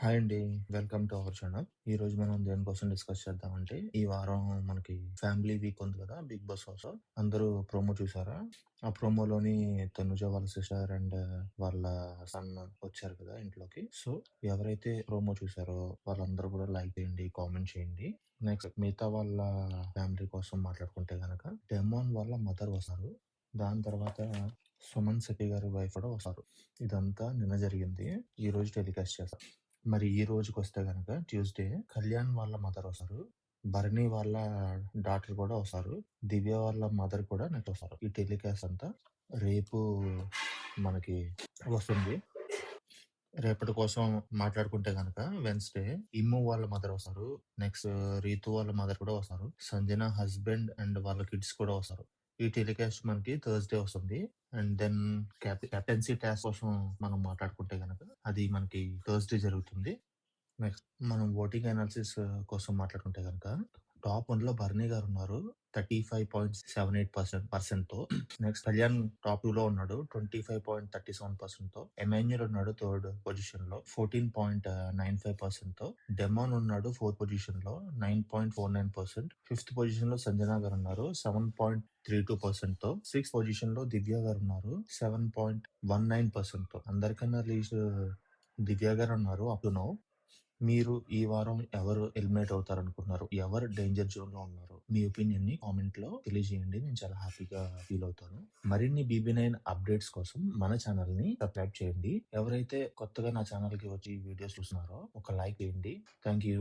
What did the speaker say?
Hi అండి. Welcome to our channel. రోజు మనం దేనికోసం డిస్కస్ చేద్దామంటే, ఈ వారం మనకి ఫ్యామిలీ వీక్ ఉంది కదా! 'Bigg Boss' house. అందరూ ప్రోమో చూసారా? ఆ ప్రోమోలోని తనుజ వాళ్ళ సిస్టర్ అండ్ వాళ్ళ సన్ వచ్చారు కదా ఇంట్లోకి. సో, ఎవరైతే ప్రోమో చూసారో వాళ్ళందరూ కూడా లైక్ చేయండి, కామెంట్ చేయండి. నెక్స్ట్ మిగతా వాళ్ళ ఫ్యామిలీ కోసం మాట్లాడుకుంటే గనక, డెమాన్ వాళ్ళ మదర్ వస్తారు. దాని తర్వాత సుమన్ శెట్టి గారి వైఫ్ కూడా వస్తారు. ఇదంతా నిన్న జరిగింది. ఈ రోజు టెలికాస్ట్ చేస్తారు. మరి ఈ రోజుకొస్తే గనక ట్యూస్‌డే కళ్యాణ్ వాళ్ళ మదర్ వస్తారు. భరణి వాళ్ళ డాటర్ కూడా వస్తారు. దివ్య వాళ్ళ మదర్ కూడా నెక్స్ట్ వస్తారు. ఈ టెలికాస్ట్ అంతా రేపు మనకి వస్తుంది. రేపటి కోసం మాట్లాడుకుంటే గనక వెన్స్‌డే ఇమ్ము వాళ్ళ మదర్ వస్తారు. నెక్స్ట్ రీతు వాళ్ళ మదర్ కూడా వస్తారు. సంజన హస్బెండ్ అండ్ వాళ్ళ కిడ్స్ కూడా వస్తారు. ఈ టెలికాస్ట్ మనకి థర్స్‌డే వస్తుంది. And then cap captaincy task కోసం మనం మాట్లాడుకుంటే కనుక అది మనకి థర్స్‌డే జరుగుతుంది. నెక్స్ట్ మనం ఓటింగ్ అనాలిసిస్ కోసం మాట్లాడుకుంటే కనుక టాప్ వన్లో బర్నీ గారు ఉన్నారు. Thirty five point seven eight percent పర్సెంట్తో next Kalyan top two లో ఉన్నాడు. Twenty five point thirty seven పర్సెంట్తో Emmanuel ఉన్నాడు థర్డ్ పొజిషన్లో ఫోర్టీన్ పాయింట్ నైన్ ఫైవ్ పర్సెంట్తో డెమాన్ ఉన్నాడు ఫోర్త్ పొజిషన్లో nine point four nine percent. Fifth పొజిషన్లో సంజనా గారు ఉన్నారు. సెవెన్ పాయింట్ త్రీ టూ పర్సెంట్తో సిక్స్ పొజిషన్లో దివ్య గారు ఉన్నారు. సెవెన్ పాయింట్ వన్ నైన్ పర్సెంట్తో అందరికన్నా లీస్ట్ దివ్య గారు ఉన్నారు. అప్ టు నౌ మీరు ఈ వారం ఎవరు ఎలిమినేట్ అనుకున్నారు ఎవరు డేంజర్ జోన్‌లో ఉన్నారు? మీ ఒపీనియన్‌ని కామెంట్‌లో తెలియజేయండి. నేను చాలా హ్యాపీగా ఫీల్ అవుతాను. మరిన్ని బీబీ నైన్ అప్డేట్స్ కోసం మన ఛానల్‌ని సబ్స్క్రైబ్ చేయండి. ఎవరైతే కొత్తగా నా ఛానల్‌కి వచ్చి వీడియోస్ చూస్తున్నారో ఒక లైక్ చేయండి. Thank you.